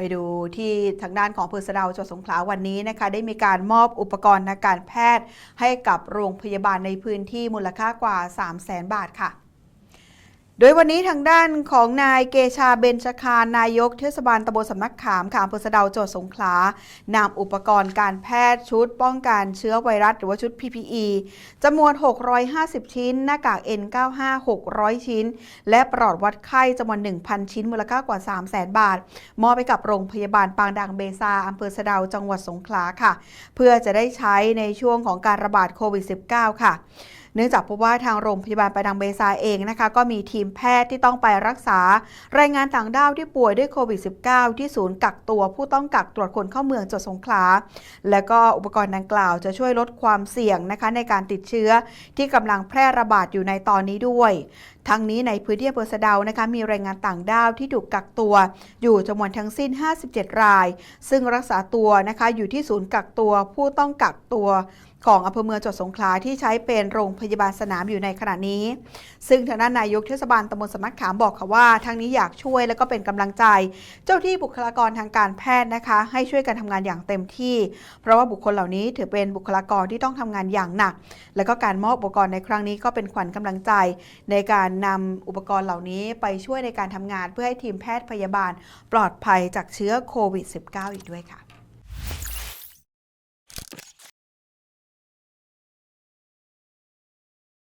ไปดูที่ทางด้านของอำเภอสะเดาวจังหวัดสงขลาวันนี้นะคะ ได้มีการมอบอุปกรณ์ทางการแพทย์ ให้กับโรงพยาบาลในพื้นที่มูลค่ากว่า 3 0 0 0 0 0 บาทค่ะ โดยวันนี้ทางด้านของนายเกชาเบญชคารนายกเทศบาลตำบลสำนักขามค่ะอำเภอสะเดาจังหวัดสงขลานำอุปกรณ์การแพทย์ชุดป้องกันเชื้อไวรัส หรือว่าชุด PPE จำนวน 650 ชิ้น หน้ากาก N95 600 ชิ้น และปลอดวัดไข้จำนวน 1,000 ชิ้นมูลค่ากว่า 300,000 บาท มอบไปกับโรงพยาบาลปางดังเบซาอำเภอสะเดาจังหวัดสงขลาค่ะ เพื่อจะได้ใช้ในช่วงของการระบาดโควิด -19 ค่ะเนื่องจากพบว่าทางโรงพยาบาลปาดังเบซาเองนะคะ ก็มีทีมแพทย์ที่ต้องไปรักษา แรงงานต่างด้าวที่ป่วยด้วยโควิด -19 ที่ศูนย์กักตัวผู้ต้องกักตรวจคนเข้าเมืองจังหวัดสงขลา และก็อุปกรณ์ดังกล่าวจะช่วยลดความเสี่ยงนะคะในการติดเชื้อที่กำลังแพร่ระบาดอยู่ในตอนนี้ด้วย ทั้งนี้ในพื้นที่อำเภอสะเดานะคะมีแรงงานต่างด้าวที่ถูกกักตัว อยู่จำนวนทั้งสิ้น 57 ราย ซึ่งรักษาตัวนะคะอยู่ที่ศูนย์กักตัวผู้ต้องกักตัวของอำเภอเมืองจังหวัดสงขลาที่ใช้เป็นโรงพยาบาลสนามอยู่ในขณะนี้ ซึ่งทางด้านนายกเทศบาลตำบลสำนักขามบอกค่ะว่าทางนี้อยากช่วยและก็เป็นกำลังใจ เจ้าที่บุคลากรทางการแพทย์นะคะ ให้ช่วยกันทำงานอย่างเต็มที่ เพราะว่าบุคคลเหล่านี้ถือเป็นบุคลากรที่ต้องทำงานอย่างหนัก และก็การมอบอุปกรณ์ในครั้งนี้ก็เป็นขวัญกำลังใจ ในการนำอุปกรณ์เหล่านี้ไปช่วยในการทำงานเพื่อให้ทีมแพทย์พยาบาล ปลอดภัยจากเชื้อโควิด -19 อีกด้วยค่ะ